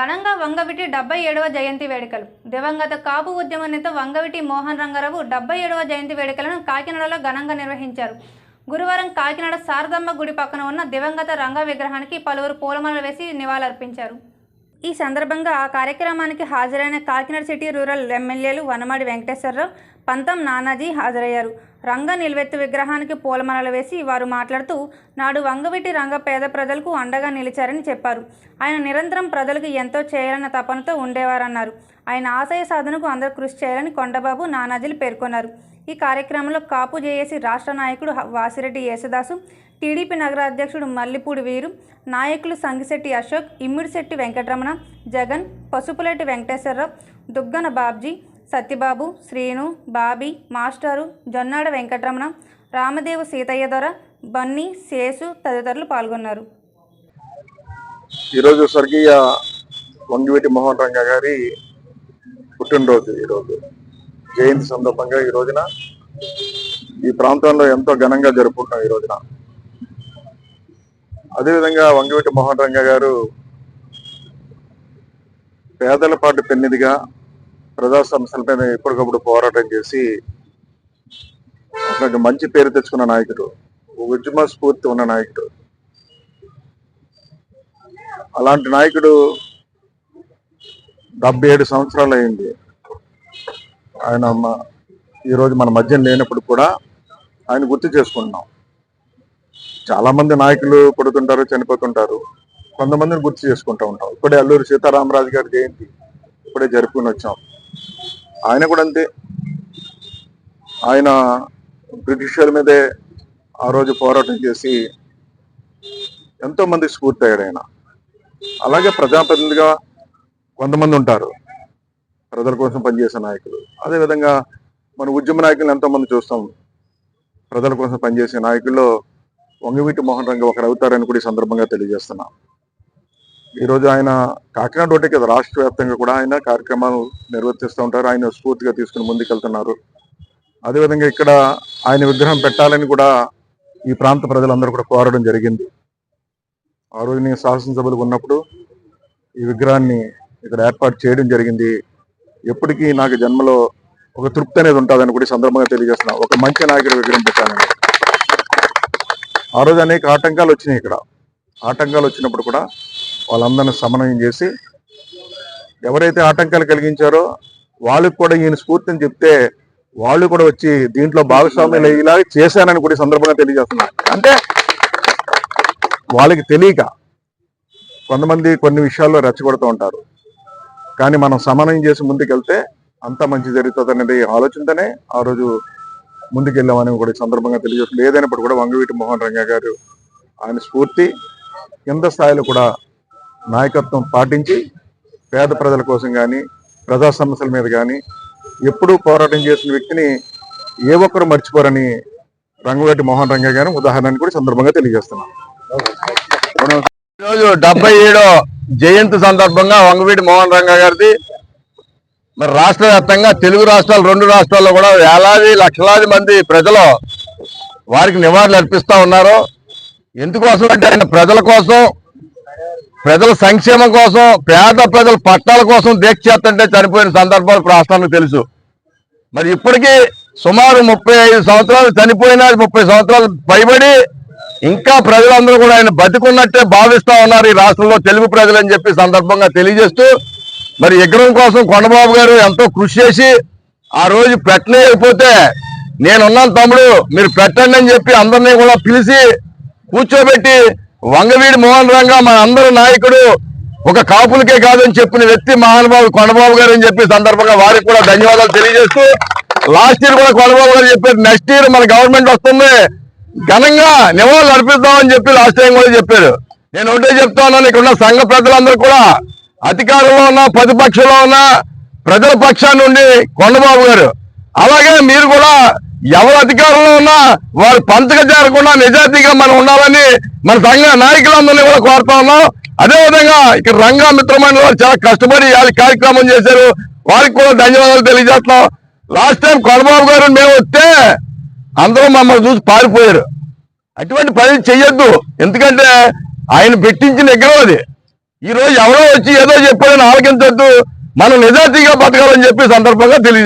ఘనంగా వంగవిటి డెబ్బై ఏడవ జయంతి వేడుకలు. దివంగత కాపు ఉద్యమ నేత వంగవిటి మోహన్ రంగారావు డెబ్బై ఏడవ జయంతి వేడుకలను కాకినాడలో ఘనంగా నిర్వహించారు. గురువారం కాకినాడ శారదమ్మ గుడి పక్కన ఉన్న దివంగత రంగ విగ్రహానికి పలువురు పూలమాలలు వేసి నివాళులర్పించారు. ఈ సందర్భంగా ఆ కార్యక్రమానికి హాజరైన కాకినాడ సిటీ రూరల్ ఎమ్మెల్యేలు వనమాడి వెంకటేశ్వరరావు పంతం నానాజీ హాజరయ్యారు. రంగ నిలువెత్తు విగ్రహానికి పూలమాలలు వేసి వారు మాట్లాడుతూ నాడు వంగవీటి రంగ పేద ప్రజలకు అండగా నిలిచారని చెప్పారు. ఆయన నిరంతరం ప్రజలకు ఎంతో చేయాలన్న తపనతో ఉండేవారన్నారు. ఆయన ఆశయ సాధనకు అందరూ కృషి చేయాలని కొండబాబు నానాజీలు పేర్కొన్నారు. ఈ కార్యక్రమంలో కాపు జేఏసీ రాష్ట్ర నాయకుడు వాసిరెడ్డి యేసుదాసు టీడీపీ నగర అధ్యక్షుడు మల్లిపూడి వీరు నాయకులు సంగిశెట్టి అశోక్ ఇమ్మిడిశెట్టి వెంకటరమణ జగన్ పసుపులెట్టి వెంకటేశ్వరరావు దుగ్గన బాబ్జీ సత్యబాబు శ్రీను బాబీ మాస్టారు జొన్నాడ వెంకటరమణ రామదేవు సీతయ్య దొర బన్నీ శేసు తదితరులు పాల్గొన్నారు. ఈరోజు స్వర్గీయ వంగివేటి మోహన్ రంగ గారి పుట్టినరోజు ఈరోజు. జయంతి సందర్భంగా ఈ రోజున ఈ ప్రాంతంలో ఎంతో ఘనంగా జరుపుకుంటాం ఈ రోజున. అదేవిధంగా వంగివేటి మోహన్ రంగ గారు పేదల పాటు పెన్నిదిగా ప్రజా సమస్యలపైన ఎప్పటికప్పుడు పోరాటం చేసి ఒక మంచి పేరు తెచ్చుకున్న నాయకుడు ఉద్యమ స్ఫూర్తి ఉన్న నాయకుడు. అలాంటి నాయకుడు డెబ్బై ఏడు సంవత్సరాలు అయింది. ఆయన ఈరోజు మన మధ్య లేనప్పుడు కూడా ఆయన గుర్తు చేసుకుంటున్నాం. చాలామంది నాయకులు పుడుతుంటారు చనిపోతుంటారు. కొంతమందిని గుర్తు చేసుకుంటూ ఉంటాం. ఇప్పుడే అల్లూరి సీతారామరాజు గారి జయంతి ఇప్పుడే జరుపుకుని వచ్చాం. ఆయన కూడా అంతే. ఆయన బ్రిటిషర్ మీదే ఆ రోజు పోరాటం చేసి ఎంతో మంది స్ఫూర్తి అయ్యాడు ఆయన. అలాగే ప్రజాప్రతినిధిగా కొంతమంది ఉంటారు. ప్రజల కోసం పనిచేసే నాయకులు. అదేవిధంగా మన ఉద్యమ నాయకులను ఎంతోమంది చూస్తాం. ప్రజల కోసం పనిచేసే నాయకుల్లో వంగవీటి మోహన్ రంగ ఒకరు అవుతారని కూడా ఈ సందర్భంగా తెలియజేస్తున్నాం. ఈరోజు ఆయన కాకినాడ ఒకటే కదా రాష్ట్ర వ్యాప్తంగా కూడా ఆయన కార్యక్రమాలు నిర్వర్తిస్తూ ఉంటారు. ఆయన స్ఫూర్తిగా తీసుకుని ముందుకెళ్తున్నారు. అదేవిధంగా ఇక్కడ ఆయన విగ్రహం పెట్టాలని కూడా ఈ ప్రాంత ప్రజలందరూ కూడా కోరడం జరిగింది. ఆ రోజు నేను శాసనసభలు ఉన్నప్పుడు ఈ విగ్రహాన్ని ఇక్కడ ఏర్పాటు చేయడం జరిగింది. ఎప్పటికీ నాకు జన్మలో ఒక తృప్తి అనేది ఉంటుందని కూడా సందర్భంగా తెలియజేస్తున్నా ఒక మంచి నాయకుడి విగ్రహం పెట్టానని ఆ రోజు అనేక ఆటంకాలు వచ్చినాయి ఇక్కడ. ఆటంకాలు వచ్చినప్పుడు కూడా వాళ్ళందరినీ సమన్వయం చేసి ఎవరైతే ఆటంకాలు కలిగించారో వాళ్ళకి కూడా ఈయన స్ఫూర్తిని చెప్తే వాళ్ళు కూడా వచ్చి దీంట్లో భాగస్వామ్యులు అయ్యేలా చేశానని కూడా సందర్భంగా తెలియజేస్తున్నారు. అంటే వాళ్ళకి తెలియక కొంతమంది కొన్ని విషయాల్లో రెచ్చగొడుతూ ఉంటారు. కానీ మనం సమన్వయం చేసి ముందుకెళ్తే అంత మంచి జరుగుతుంది అనేది ఆలోచనతోనే ఆ రోజు ముందుకెళ్ళామని కూడా సందర్భంగా తెలియజేస్తుంది ఏదైనప్పుడు కూడా వంగవీటి మోహన్ రంగ గారు ఆయన స్ఫూర్తి కింద స్థాయిలో కూడా నాయకత్వం పాటించి పేద ప్రజల కోసం కానీ ప్రజా సమస్యల మీద కానీ ఎప్పుడూ పోరాటం చేసిన వ్యక్తిని ఏ ఒక్కరు మర్చిపోరని రంగవెట్టి మోహన్ రంగ గారు ఉదాహరణని కూడా సందర్భంగా తెలియజేస్తున్నాం. ఈరోజు డెబ్బై ఏడో జయంతి సందర్భంగా వంగవీటి మోహన్ రంగ గారిది మరి రాష్ట్ర వ్యాప్తంగా తెలుగు రాష్ట్రాలు రెండు రాష్ట్రాల్లో కూడా వేలాది లక్షలాది మంది ప్రజలు వారికి నివాళులు అర్పిస్తా ఉన్నారు. ఎందుకోసం అంటే ఆయన ప్రజల కోసం ప్రజల సంక్షేమం కోసం పేద ప్రజల పట్టాల కోసం దీక్ష చేస్తుంటే చనిపోయిన సందర్భాలు రాష్ట్రానికి తెలుసు. మరి ఇప్పటికీ సుమారు ముప్పై ఐదు సంవత్సరాలు చనిపోయిన ముప్పై సంవత్సరాలు పైబడి ఇంకా ప్రజలందరూ కూడా ఆయన బతికున్నట్టే భావిస్తా ఉన్నారు ఈ రాష్ట్రంలో తెలుగు ప్రజలు అని చెప్పి సందర్భంగా తెలియజేస్తూ మరి విగ్రహం కోసం కొండబాబు గారు ఎంతో కృషి చేసి ఆ రోజు పెట్టలేకపోతే నేనున్నాను తమ్ముడు మీరు పెట్టండి అని చెప్పి అందరినీ కూడా పిలిచి కూర్చోబెట్టి వంగవీడి మోహన్ రంగా మన అందరి నాయకుడు ఒక కాపులకే కాదని చెప్పిన వ్యక్తి మహానుభావు కొండబాబు గారు అని చెప్పి సందర్భంగా వారికి కూడా ధన్యవాదాలు తెలియజేస్తూ లాస్ట్ ఇయర్ కూడా కొండబాబు గారు చెప్పారు నెక్స్ట్ ఇయర్ మన గవర్నమెంట్ వస్తుంది. ఘనంగా నివాళులు అర్పిద్దామని చెప్పి లాస్ట్ టైం కూడా చెప్పారు. నేను ఒకటే చెప్తాను ఇక్కడ ఉన్న సంఘ ప్రజలందరూ కూడా అధికారంలో ఉన్న ప్రతిపక్షంలో ఉన్న ప్రజల పక్షాన్ని నుండి కొండబాబు గారు. అలాగే మీరు కూడా ఎవరు అధికారంలో ఉన్నా వారు పంచక చేరకుండా నిజాయితీగా మనం ఉండాలని మన సంఘ నాయకులందరినీ కూడా కోరుతా ఉన్నాం. అదేవిధంగా ఇక్కడ రంగా మిత్రమైన వారు చాలా కష్టపడి వాళ్ళ కార్యక్రమం చేశారు. వారికి కూడా ధన్యవాదాలు తెలియజేస్తున్నాం లాస్ట్ టైం కొడబాబు గారు మేము వస్తే అందరూ మమ్మల్ని చూసి పారిపోయారు. అటువంటి పని చెయ్యొద్దు. ఎందుకంటే ఆయన పెట్టించిన విగ్రహం అది. ఈరోజు ఎవరో వచ్చి ఏదో చెప్పారని ఆలకించొద్దు మనం నిజాయితీగా బతకాలని చెప్పి సందర్భంగా తెలియజే